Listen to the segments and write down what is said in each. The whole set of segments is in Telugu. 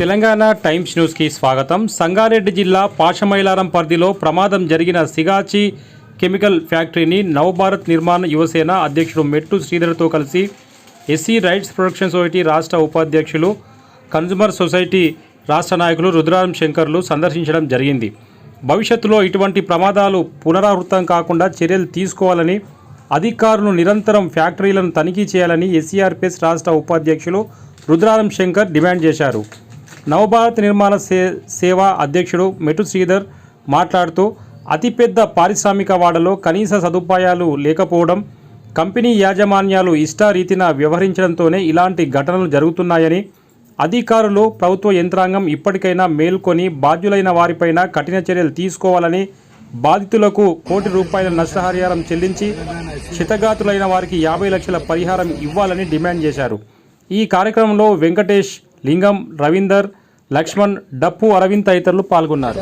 తెలంగాణ టైమ్స్ న్యూస్కి స్వాగతం. సంగారెడ్డి జిల్లా పాషమైలారం పరిధిలో ప్రమాదం జరిగిన సిగాచి కెమికల్ ఫ్యాక్టరీని నవభారత్ నిర్మాణ యువసేన అధ్యక్షుడు మెట్టు శ్రీధర్తో కలిసి ఎస్సీ రైట్స్ ప్రొటెక్షన్ సొసైటీ రాష్ట్ర ఉపాధ్యక్షులు కన్జ్యూమర్ సొసైటీ రాష్ట్ర నాయకులు రుద్రారం శంకర్లు సందర్శించడం జరిగింది. భవిష్యత్తులో ఇటువంటి ప్రమాదాలు పునరావృతం కాకుండా చర్యలు తీసుకోవాలని అధికారులు నిరంతరం ఫ్యాక్టరీలను తనిఖీ చేయాలని ఎస్సీఆర్పిఎస్ రాష్ట్ర ఉపాధ్యక్షులు రుద్రారం శంకర్ డిమాండ్ చేశారు. నవభారత్ నిర్మాణ సే సేవా అధ్యక్షుడు మెటు శ్రీధర్ మాట్లాడుతూ అతిపెద్ద పారిశ్రామిక వాడలో కనీస సదుపాయాలు లేకపోవడం కంపెనీ యాజమాన్యాలు ఇష్టారీతిన వ్యవహరించడంతోనే ఇలాంటి ఘటనలు జరుగుతున్నాయని అధికారులు ప్రభుత్వ యంత్రాంగం ఇప్పటికైనా మేల్కొని బాధ్యులైన వారిపైన కఠిన చర్యలు తీసుకోవాలని బాధితులకు కోటి రూపాయల నష్టపరిహారం చెల్లించి క్షితగాతులైన వారికి యాభై లక్షల పరిహారం ఇవ్వాలని డిమాండ్ చేశారు. ఈ కార్యక్రమంలో వెంకటేష్ లింగం రవీందర్ లక్ష్మణ్ డప్పు అరవింద్ తదితరులు పాల్గొన్నారు.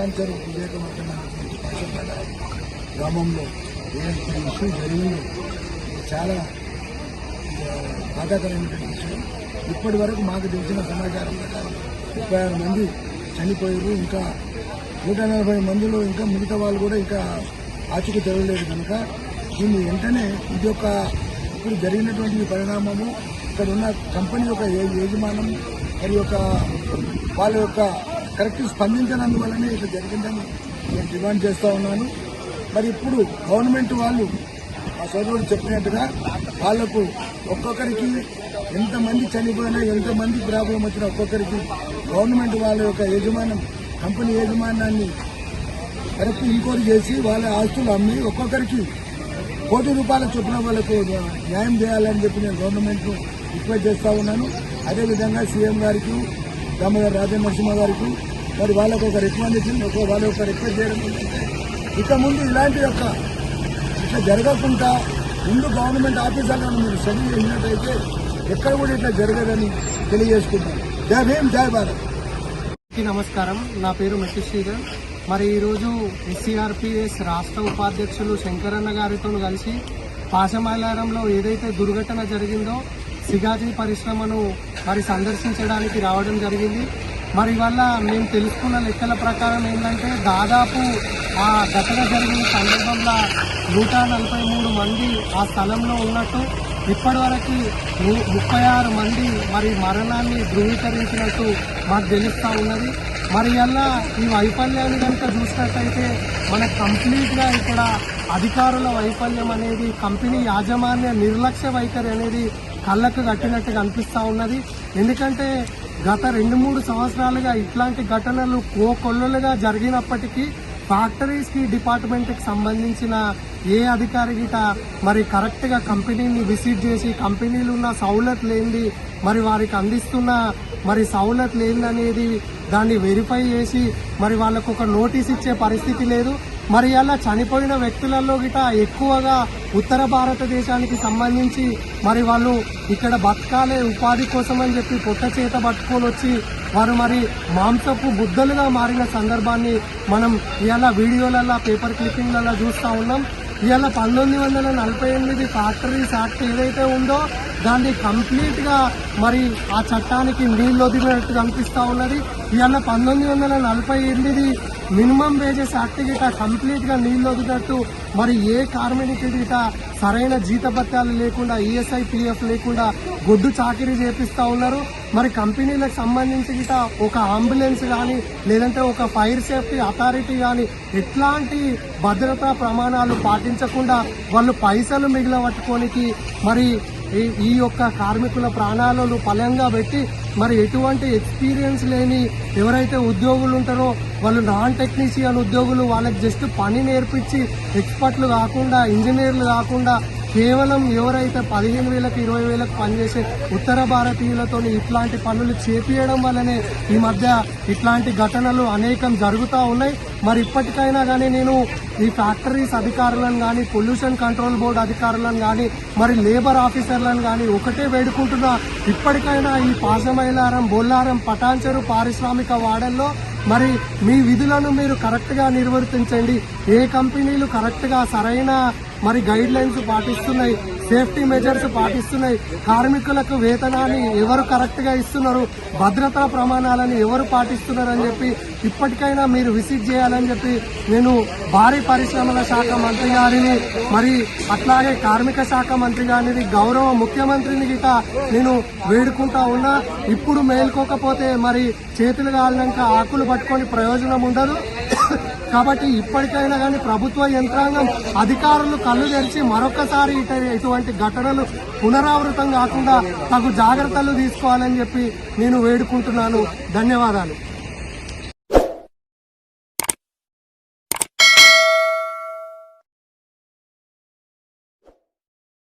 గ్రామంలో ఇష్యూ చాలా బాధాకరమైనటువంటి విషయం ఇప్పటి వరకు మాకు తెలిసిన సమాచారం ప్రకారం ముప్పై ఆరు మంది చనిపోయారు. ఇంకా నూట నలభై మందిలో ఇంకా మిగతా వాళ్ళు కూడా ఇంకా ఆచూకు తెరవలేదు కనుక దీన్ని వెంటనే ఇది ఒక ఇప్పుడు జరిగినటువంటి పరిణామము ఇక్కడ ఉన్న కంపెనీ యొక్క యజమానం మరి యొక్క వాళ్ళ యొక్క కరెక్ట్ స్పందించనందువల్లనే ఇట్లా జరిగిందని నేను డిమాండ్ చేస్తూ ఉన్నాను. మరి ఇప్పుడు గవర్నమెంట్ వాళ్ళు ఆ సోదరుడు చెప్పినట్టుగా వాళ్ళకు ఒక్కొక్కరికి ఎంతమంది చనిపోయినా ఎంతమంది ప్రాబ్లం వచ్చినా ఒక్కొక్కరికి గవర్నమెంట్ వాళ్ళ యొక్క యజమానం కంపెనీ యజమానాన్ని కరెక్ట్ ఇంక్వైరీ చేసి వాళ్ళ ఆస్తులు అమ్మి ఒక్కొక్కరికి కోటి రూపాయల చొప్పున వాళ్ళకు న్యాయం చేయాలని చెప్పి నేను గవర్నమెంట్ రిక్వెస్ట్ చేస్తూ ఉన్నాను. అదేవిధంగా సీఎం గారికి దామోదర్ రాజన్ నరసింహ గారికి మరి వాళ్ళకు ఒక రికమెండేషన్ ఒక వాళ్ళ ఒక రిక్వెస్ట్ చేయడం ఏంటంటే ఇక ముందు ఇలాంటి యొక్క ఇట్లా జరగకుండా ముందు గవర్నమెంట్ ఆఫీసర్లను మీరు స్టడీ చేసినట్టయితే ఎక్కడ కూడా ఇట్లా జరగదని తెలియజేసుకుంటాం. జై భీమ్ జై భారత్. నమస్కారం. నా పేరు మెట్టి శ్రీధర్. మరి ఈరోజు ఎస్సీఆర్పిఎస్ రాష్ట్ర ఉపాధ్యక్షులు శంకరన్న గారితో కలిసి పాశమైలారంలో ఏదైతే దుర్ఘటన జరిగిందో సిగాజీ పరిశ్రమను మరి సందర్శించడానికి రావడం జరిగింది. మరి వల్ల మేము తెలుసుకున్న లెక్కల ప్రకారం ఏంటంటే దాదాపు ఆ ఘటన జరిగిన సందర్భంలో నూట నలభై మూడు మంది ఆ స్థలంలో ఉన్నట్టు ఇప్పటివరకు ముప్పై ఆరు మంది మరి మరణాన్ని ధృవీకరించినట్టు మాకు తెలుస్తూ ఉన్నది. మరి అలా ఈ వైఫల్యాన్ని కనుక చూసినట్టయితే మన కంప్లీట్గా ఇక్కడ అధికారుల వైఫల్యం అనేది కంపెనీ యాజమాన్య నిర్లక్ష్య వైఖరి అనేది కళ్ళకు కట్టినట్టుగా అనిపిస్తూ ఉన్నది. ఎందుకంటే గత రెండు మూడు సంవత్సరాలుగా ఇట్లాంటి ఘటనలు కోకొల్లులుగా జరిగినప్పటికీ ఫ్యాక్టరీస్కి డిపార్ట్మెంట్కి సంబంధించిన ఏ అధికారి గిట మరి కరెక్ట్గా కంపెనీని విజిట్ చేసి కంపెనీలు ఉన్న సౌలత్ లేనిది మరి వారికి అందిస్తున్న మరి సౌలత్ లేదనేది దాన్ని వెరిఫై చేసి మరి వాళ్ళకు ఒక నోటీస్ ఇచ్చే పరిస్థితి లేదు. మరి అలా చనిపోయిన వ్యక్తులలో గిట ఎక్కువగా ఉత్తర భారతదేశానికి సంబంధించి మరి వాళ్ళు ఇక్కడ బతకాలే ఉపాధి కోసం అని చెప్పి పొట్ట చేత పట్టుకొని వచ్చి వారు మరి మాంసపు బుద్ధలుగా మారిన సందర్భాన్ని మనం ఇలా వీడియోలలో పేపర్ క్లిప్పింగ్లలో చూస్తూ ఉన్నాం. ఇవాళ పంతొమ్మిది వందల నలభై ఎనిమిది ఫ్యాక్టరీస్ యాక్ట్ ఏదైతే ఉందో దాన్ని కంప్లీట్గా మరి ఆ చట్టానికి నీళ్ళు వదిలినట్టు కనిపిస్తా ఉన్నది. ఇవాళ పంతొమ్మిది వందల నలభై ఎనిమిది మినిమం వేజెస్ యాక్ట్ గిట కంప్లీట్గా నీళ్ళు వదిలినట్టు మరి ఏ కార్మికుడి గిట సరైన జీతభత్యాలు లేకుండా ఈఎస్ఐ పిఎఫ్ లేకుండా గొడ్డు చాకిరీ చేపిస్తా ఉన్నారు. మరి కంపెనీలకు సంబంధించి గిట ఒక అంబులెన్స్ కానీ లేదంటే ఒక ఫైర్ సేఫ్టీ అథారిటీ కానీ ఎట్లాంటి భద్రతా ప్రమాణాలు పాటించకుండా వాళ్ళు పైసలు మిగిలబట్టుకోనికి మరి ఈ- ఈ యొక్క కార్మికుల ప్రాణాలను పలంగా పెట్టి మరి ఎటువంటి ఎక్స్పీరియన్స్ లేని ఎవరైతే ఉద్యోగులు ఉంటారో వాళ్ళు నాన్ టెక్నీషియన్ ఉద్యోగులు వాళ్ళకి జస్ట్ పని నేర్పించి ఎక్స్పర్ట్లు కాకుండా ఇంజనీర్లు కాకుండా కేవలం ఎవరైతే పదిహేను వేలకు ఇరవై వేలకు పనిచేసే ఉత్తర భారతీయులతో ఇట్లాంటి పనులు చేపియడం వల్లనే ఈ మధ్య ఇట్లాంటి ఘటనలు అనేకం జరుగుతూ ఉన్నాయి. మరి ఇప్పటికైనా కానీ నేను ఈ ఫ్యాక్టరీస్ అధికారులను కానీ పొల్యూషన్ కంట్రోల్ బోర్డు అధికారులను కానీ మరి లేబర్ ఆఫీసర్లను కానీ ఒకటే వేడుకుంటున్నా. ఇప్పటికైనా ఈ పాసమైలారం బొల్లారం పటాన్చెరు పారిశ్రామిక వాడల్లో మరి మీ విధులను మీరు కరెక్ట్గా నిర్వర్తించండి. ఏ కంపెనీలు కరెక్ట్గా సరైన మరి గైడ్ లైన్స్ పాటిస్తున్నాయి సేఫ్టీ మెజర్స్ పాటిస్తున్నాయి. కార్మికులకు వేతనాన్ని ఎవరు కరెక్ట్గా ఇస్తున్నారు భద్రతా ప్రమాణాలను ఎవరు పాటిస్తున్నారు అని చెప్పి ఇప్పటికైనా మీరు విజిట్ చేయాలని చెప్పి నేను భారీ పరిశ్రమల శాఖ మంత్రి గారిని మరి అట్లాగే కార్మిక శాఖ మంత్రి గారిని గౌరవ ముఖ్యమంత్రిని గిట నేను వేడుకుంటా ఉన్నా. ఇప్పుడు మేల్కోకపోతే మరి చేతులు కాలినాక ఆకులు పట్టుకొని ప్రయోజనం ఉండదు. కాబట్టి ఇప్పటికైనా కానీ ప్రభుత్వ యంత్రాంగం అధికారులు కళ్ళు తెరిచి మరొకసారి ఇటువంటి ఘటనలు పునరావృతం కాకుండా తగు జాగ్రత్తలు తీసుకోవాలని చెప్పి నేను వేడుకుంటున్నాను. ధన్యవాదాలు.